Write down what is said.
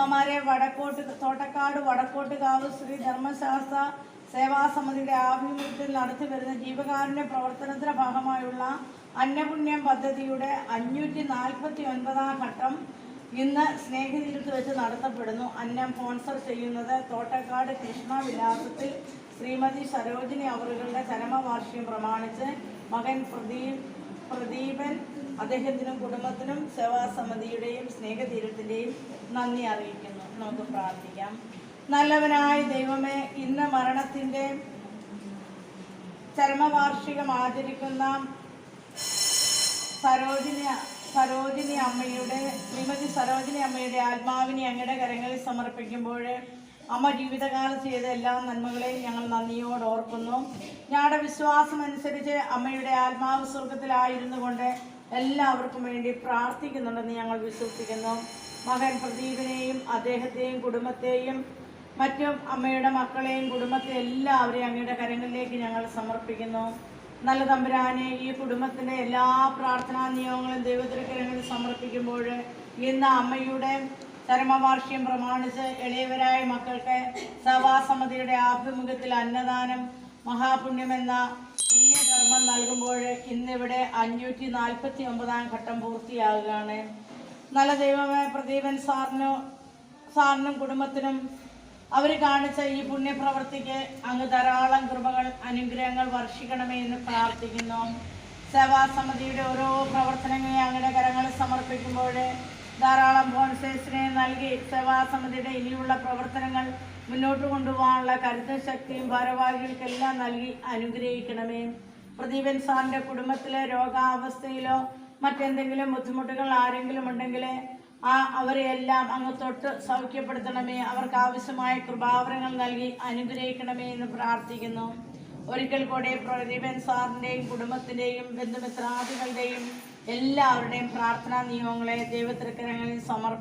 അമ്മമാരെ വടക്കോട്ട് തോട്ടക്കാട് വടക്കോട്ടുകാവ് ശ്രീ ധർമ്മശാസ്ത്ര സേവാസമിതിയുടെ ആഭിമുഖ്യത്തിൽ നടത്തി വരുന്ന ജീവകാരുണ്യ പ്രവർത്തനത്തിന്റെ ഭാഗമായുള്ള അന്നപുണ്യം പദ്ധതിയുടെ അഞ്ഞൂറ്റി നാൽപ്പത്തി ഒൻപതാം ഘട്ടം ഇന്ന് സ്നേഹതീരത്ത് വെച്ച് നടത്തപ്പെടുന്നു. അന്നം സ്പോൺസർ ചെയ്യുന്നത് തോട്ടക്കാട് കൃഷ്ണ വിലാസത്തിൽ ശ്രീമതി സരോജിനി അവറുകളുടെ ചരമവാർഷികം പ്രമാണിച്ച് മകൻ പ്രദീപ് പ്രദീപൻ അദ്ദേഹത്തിനും കുടുംബത്തിനും സേവാസമിതിയുടെയും സ്നേഹതീരത്തിന്റെയും നന്ദി അറിയിക്കുന്നു. നമുക്ക് പ്രാർത്ഥിക്കാം. നല്ലവനായ ദൈവമേ ഇന്ന് മരണത്തിന്റെ ചരമവാർഷികം ആചരിക്കുന്ന സരോജിനി സരോജിനി അമ്മയുടെ ശ്രീമതി സരോജിനി അമ്മയുടെ ആത്മാവിനെ അങ്ങയുടെ കരങ്ങളിൽ സമർപ്പിക്കുമ്പോൾ അമ്മ ജീവിതകാലം ചെയ്ത എല്ലാ നന്മകളെയും ഞങ്ങൾ നന്ദിയോട് ഓർക്കുന്നു. ഞങ്ങളുടെ വിശ്വാസം അനുസരിച്ച് അമ്മയുടെ ആത്മാവ് സ്വർഗത്തിലായിരുന്നു കൊണ്ട് എല്ലാവർക്കും വേണ്ടി പ്രാർത്ഥിക്കുന്നുണ്ടെന്ന് ഞങ്ങൾ വിശ്വസിക്കുന്നു. മകൻ പ്രദീപിനെയും അദ്ദേഹത്തെയും കുടുംബത്തെയും മറ്റും അമ്മയുടെ മക്കളെയും കുടുംബത്തെ എല്ലാവരെയും അങ്ങയുടെ കരങ്ങളിലേക്ക് ഞങ്ങൾ സമർപ്പിക്കുന്നു. നല്ല തമ്പുരാനെ ഈ കുടുംബത്തിന്റെ എല്ലാ പ്രാർത്ഥനാ നിയമങ്ങളും ദൈവത്തിന്റെ കരങ്ങളിൽ സമർപ്പിക്കുമ്പോൾ ഇന്ന് അമ്മയുടെ ചരമവാർഷികം പ്രമാണിച്ച് എളിയവരായ മക്കൾക്ക് സഭാസമിതിയുടെ ആഭിമുഖ്യത്തിൽ അന്നദാനം മഹാപുണ്യമെന്ന പുണ്യകർമ്മം നൽകുമ്പോൾ ഇന്നിവിടെ അഞ്ഞൂറ്റി നാൽപ്പത്തി ഒമ്പതാം ഘട്ടം പൂർത്തിയാകുകയാണ് നല്ല ദൈവമേ പ്രദീപൻ സാറിനു സാറിനും കുടുംബത്തിനും അവർ കാണിച്ച ഈ പുണ്യപ്രവൃത്തിക്ക് അങ്ങ് ധാരാളം കൃപകൾ അനുഗ്രഹങ്ങൾ വർഷിക്കണമേ എന്ന് പ്രാർത്ഥിക്കുന്നു. സേവാസമിതിയുടെ ഓരോ പ്രവർത്തനങ്ങളെ അങ്ങയുടെ കരങ്ങളിൽ സമർപ്പിക്കുമ്പോൾ ധാരാളം ബോൺസേഴ്സിനെ നൽകി സേവാസമിതിയുടെ ഇനിയുള്ള പ്രവർത്തനങ്ങൾ മുന്നോട്ട് കൊണ്ടുപോകാനുള്ള കരുത്തും ശക്തിയും ഭാരവാഹികൾക്കെല്ലാം നൽകി അനുഗ്രഹിക്കണമേ. പ്രദീപൻ സാറിന്റെ കുടുംബത്തിലെ രോഗാവസ്ഥയിലോ മറ്റെന്തെങ്കിലും ബുദ്ധിമുട്ടുകൾ ആരെങ്കിലും ഉണ്ടെങ്കിൽ ആ അവരെയെല്ലാം അങ്ങ് തൊട്ട് സൗഖ്യപ്പെടുത്തണമേ. അവർക്ക് ആവശ്യമായ കൃപാവരങ്ങൾ നൽകി അനുഗ്രഹിക്കണമേ എന്ന് പ്രാർത്ഥിക്കുന്നു. ഒരിക്കൽ കൂടെ പ്രദീപൻ സാറിന്റെയും കുടുംബത്തിന്റെയും ബന്ധുമിത്രാദികളുടെയും എല്ലാവരുടെയും പ്രാർത്ഥനാ നിയമങ്ങളെ ദൈവത്തിരക്കരങ്ങളിൽ സമർപ്പിക്കുന്നു